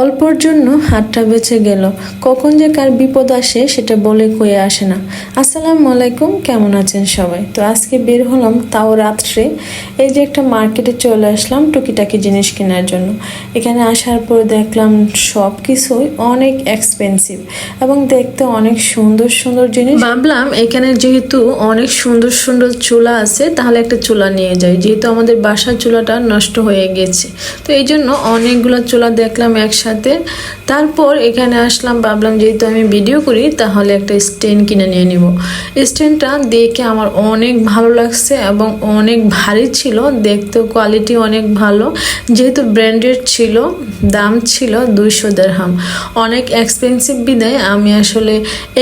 অল্পর জন্য হাতটা বেঁচে গেল। কখন যে কার বিপদ আসে সেটা বলে কয়ে আসে না। আসসালামু আলাইকুম, কেমন আছেন সবাই? তো আজকে বের হলাম তাও রাত্রে। এই যে একটা মার্কেটে চলে আসলাম টুকিটাকি জিনিস কেনার জন্য। এখানে আসার পর দেখলাম সব কিছুই অনেক এক্সপেন্সিভ এবং দেখতে অনেক সুন্দর সুন্দর জিনিস। ভাবলাম এখানে যেহেতু অনেক সুন্দর সুন্দর চুলা আছে, তাহলে একটা চুলা নিয়ে যাই। যেহেতু আমাদের বাসার চুলাটা নষ্ট হয়ে গেছে। তো এই জন্য অনেকগুলো চুলা দেখলাম একসাথে তারপর এখানে আসলাম, ভাবলাম যেহেতু আমি ভিডিও করি, তাহলে একটা স্ট্যান্ড কিনে নিয়ে নিব। স্ট্যান্ডটা দেখে আমার অনেক ভালো লাগছে এবং অনেক ভারী ছিল। দেখতে কোয়ালিটি অনেক ভালো। যেহেতু ব্র্যান্ডেড ছিল, দাম ছিল দুইশো দেড়হাম। অনেক এক্সপেন্সিভ বিদায়, আমি আসলে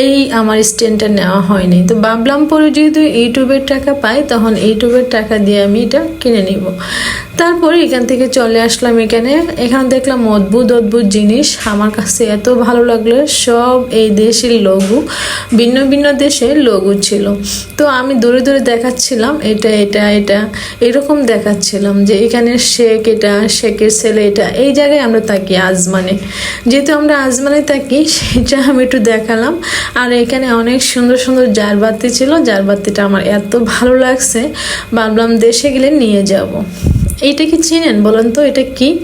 এই আমার স্ট্যান্ডটা নেওয়া হয়নি। তো ভাবলাম পরে যেহেতু ইউটিউবের টাকা পাই, তখন ইউটিউবের টাকা দিয়ে আমি এটা কিনে নিব। তারপরে এখান থেকে চলে আসলাম এখানে। এখানে দেখলাম অদ্ভুত অদ্ভুত জিনিস। আমার কাছে এত ভালো লাগল, সব এই দেশের লঘু, ভিন্ন ভিন্ন দেশের লঘু ছিল। তো আমি দূরে দূরে দেখাচ্ছিলাম, এটা এটা এটা, এরকম দেখাচ্ছিলাম যে এখানে শেখ এটা, শেখের ছেলে এটা, এই জায়গায় আমরা থাকি আজমানে। যেহেতু আমরা আজমানে থাকি, সেটা আমি একটু দেখালাম। আর এখানে অনেক সুন্দর সুন্দর জারবাতি ছিল, জারবাতিটা আমার এত ভালো লাগছে, ভাবলাম দেশে গেলে নিয়ে যাব। এইটা কি চিনেন বলেন তো? এটা কি?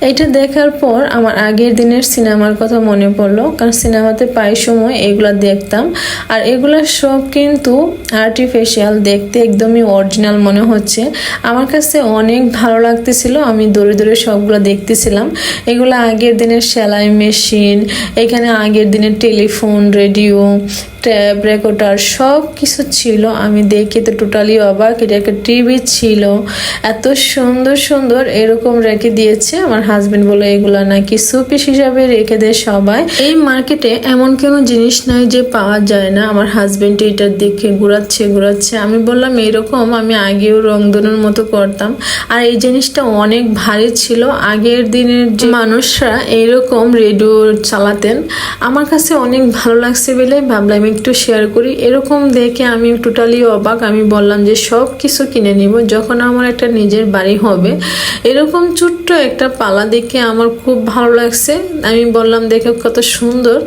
এটা- দেখার পর আমার আগের দিনের সিনেমার কথা মনে পড়ল, কারণ সিনেমাতে প্রায় সময় এগুলা দেখতাম। আর এগুলা সব কিন্তু আর্টিফিশিয়াল দেখতে একদমই অরিজিনাল মনে হচ্ছে। আমার কাছে অনেক ভালো লাগতেছিল, আমি দৌড়ে দৌড়ে সবগুলো দেখতেছিলাম। এগুলো আগের দিনের সেলাই মেশিন এখানে আগের দিনের টেলিফোন রেডিও রেকর্ডার সব কিছু ছিল। আমি দেখে তো টোটালি অবাক, এটা একটা টিভি ছিল। এত সুন্দর সুন্দর এরকম রেখে দিয়েছে আমার হাজবেন্ড বলে এগুলো নাকি সুপিস হিসাবে রেখে দেয় সবাই। এই মার্কেটে এমন কোনো জিনিস নাই যে পাওয়া যায় না। আমার হাজবেন্ড এটার দেখে ঘুরাচ্ছে ঘুরাচ্ছে। আমি বললাম, এরকম আমি আগেও রংধনুর মতো করতাম। আর এই জিনিসটা অনেক ভারী ছিল। আগের দিনের যে মানুষরা এইরকম রেডিও চালাতেন, আমার কাছে অনেক ভালো লাগছে বলে ভাবলাম একটু শেয়ার করি। এরকম দেখে আমি টোটালি অবাক। আমি বললাম যে, সব কিছু কিনে নিব যখন আমার একটা নিজের বাড়ি হবে। এরকম ছোট্ট একটা পালা দেখে আমার খুব ভালো লাগছে। আমি বললাম, দেখে কত সুন্দর।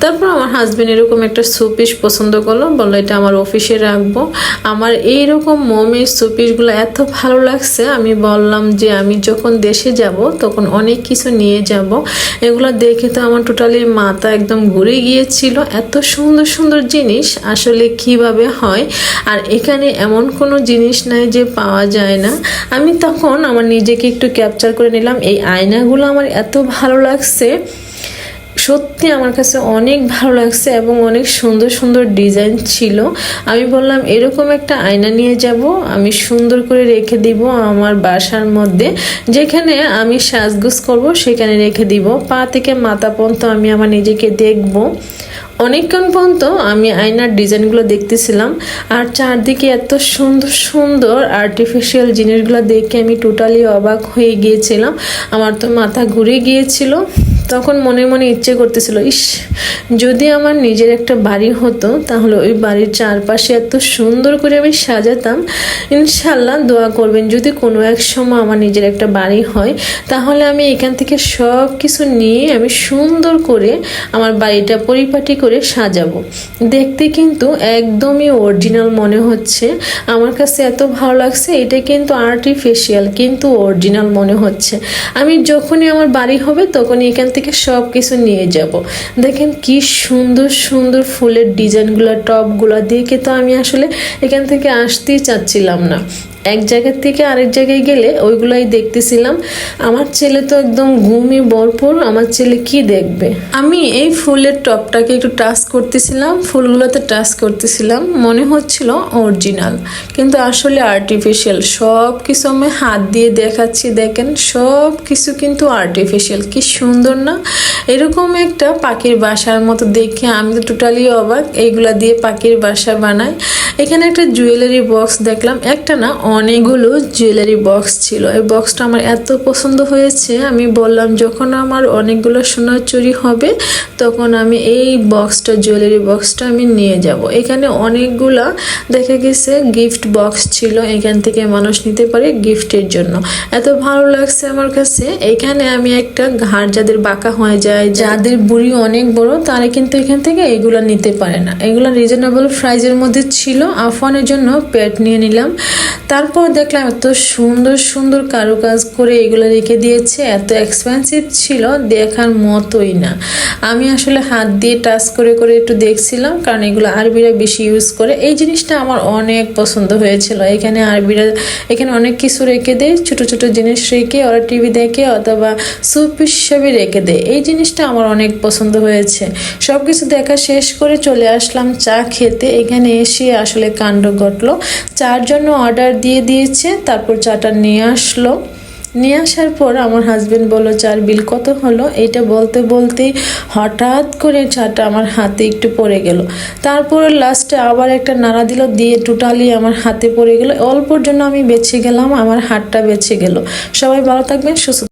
তারপর আমার হাজবেন্ড এরকম একটা শোপিস পছন্দ করল। বলল, এটা আমার অফিসে রাখব। আমার এইরকম মমের শোপিসগুলো এত ভালো লাগছে। আমি বললাম যে, আমি যখন দেশে যাব, তখন অনেক কিছু নিয়ে যাব। এগুলো দেখে তো আমার টোটালি মাথা একদম ঘুরে গিয়েছিল। এত সুন্দর সুন্দর জিনিস আসলে কীভাবে হয়, আর এখানে এমন কোনো জিনিস নাই যে পাওয়া যায় না। আমি তখন আমার নিজেকে একটু ক্যাপচার করে নিলাম, এই আয়নাগুলো আমার এত ভালো লাগছে। সত্যি আমার কাছে অনেক ভালো লাগছে এবং অনেক সুন্দর সুন্দর ডিজাইন ছিল। আমি বললাম, এরকম একটা আয়না নিয়ে যাব, আমি সুন্দর করে রেখে দিব আমার বাসার মধ্যে। যেখানে আমি সাজগুজ করব, সেখানে রেখে দিব। পা থেকে মাথা পর্যন্ত আমি আমার নিজেকে দেখব। অনেকক্ষণ পর্যন্ত আমি আয়নার ডিজাইনগুলো দেখতেছিলাম, আর চারদিকে এত সুন্দর সুন্দর আর্টিফিশিয়াল জিনিসগুলো দেখে আমি টোটালি অবাক হয়ে গিয়েছিলাম। আমার তো মাথা ঘুরে গিয়েছিল। তখন মনে মনে ইচ্ছে করতেছিল, ইস, যদি আমার নিজের একটা বাড়ি হতো, তাহলে ওই বাড়ির চারপাশে এত সুন্দর করে আমি সাজাতাম। ইনশাল্লাহ দোয়া করবেন, যদি কোনো এক সময় আমার নিজের একটা বাড়ি হয়, তাহলে আমি এখান থেকে সব কিছু নিয়ে আমি সুন্দর করে আমার বাড়িটা পরিপাটি করে সাজাবো। দেখতে কিন্তু একদমই অরিজিনাল মনে হচ্ছে। আমার কাছে এত ভালো লাগছে, এটা কিন্তু আর্টিফিশিয়াল কিন্তু অরিজিনাল মনে হচ্ছে। আমি যখনই আমার বাড়ি হবে, তখনই এখান থেকে সব কিছু নিয়ে যাব। দেখেন কি সুন্দর সুন্দর ফুলের ডিজাইনগুলো, টপগুলো দেখে তো আমি আসলে এখান থেকে আসতেই চাচ্ছিলাম না। এক জায়গার থেকে আরেক জায়গায় গেলে ওইগুলাই দেখতেছিলাম। আমার ছেলে তো একদম ঘুমে ভরপুর, আমার ছেলে কি দেখবে? আমি এই ফুলের টপটাকে একটু টাচ করতেছিলাম, ফুলগুলোতে টাচ করতেছিলাম, মনে হচ্ছিল অরিজিনাল। কিন্তু আসলে আর্টিফিশিয়াল সব কিছু আমি হাত দিয়ে দেখাচ্ছি, দেখেন সব কিছু কিন্তু আর্টিফিশিয়াল কি সুন্দর না? এরকম একটা পাখির বাসার মতো দেখে আমি তো টোটালি অবাক। এইগুলা দিয়ে পাখির বাসা বানাই এখানে একটা জুয়েলারি বক্স দেখলাম। একটা না অনেকগুলো জুয়েলারি বক্স ছিল। এই বক্সটা আমার এত পছন্দ হয়েছে। আমি বললাম, যখন আমার অনেকগুলো সোনার চুরি হবে, তখন আমি এই বক্সটা জুয়েলারি বক্সটা আমি নিয়ে যাব। এখানে অনেকগুলা দেখা গেছে গিফট বক্স ছিল। এখান থেকে মানুষ নিতে পারে গিফটের জন্য। এত ভালো লাগছে আমার কাছে। এখানে আমি একটা ঘাড় যাদের বাঁকা হয়ে যায়, যাদের বুড়ি অনেক বড়, তারা কিন্তু এখান থেকে এগুলো নিতে পারে না। এগুলো রিজনেবল প্রাইজের মধ্যে ছিল। আফানের জন্য পেট নিয়ে নিলাম। তারপর দেখলাম এত সুন্দর সুন্দর কারুকাজ করে এগুলো রেখে দিয়েছে। এত এক্সপেন্সিভ ছিল, দেখার মতোই না। আমি আসলে হাত দিয়ে টাচ করে করে একটু দেখছিলাম, কারণ এগুলো আরবিরা বেশি ইউজ করে। এই জিনিসটা আমার অনেক পছন্দ হয়েছিল। এখানে আরবিরা, এখানে অনেক কিছু রেখে দেয়। ছোট ছোট জিনিস রেখে, ওরা টিভি দেখে অথবা সুপ হিসাবে রেখে দেয় এই জিনিসটা আমার অনেক পছন্দ হয়েছে। সব কিছু দেখা শেষ করে চলে আসলাম চা খেতে। এখানে এসে আসলে কাণ্ড ঘটলো। চার জন্য অর্ডার দিয়ে দিয়েছে, তারপর চাটা নিয়ে আসলো। নিয়ে আসার পর আমার হাজবেন্ড বলল, চার বিল কত হলো? এটা বলতে বলতেই হঠাৎ করে চাটা আমার হাতে একটু পড়ে গেল। তারপর লাস্টে আবার একটা নাড়া দিল, দিয়ে টোটালি আমার হাতে পড়ে গেল। অল্পর জন্য আমি বেঁচে গেলাম, আমার হাতটা বেঁচে গেল। সবাই ভালো থাকবেন, সুস্থ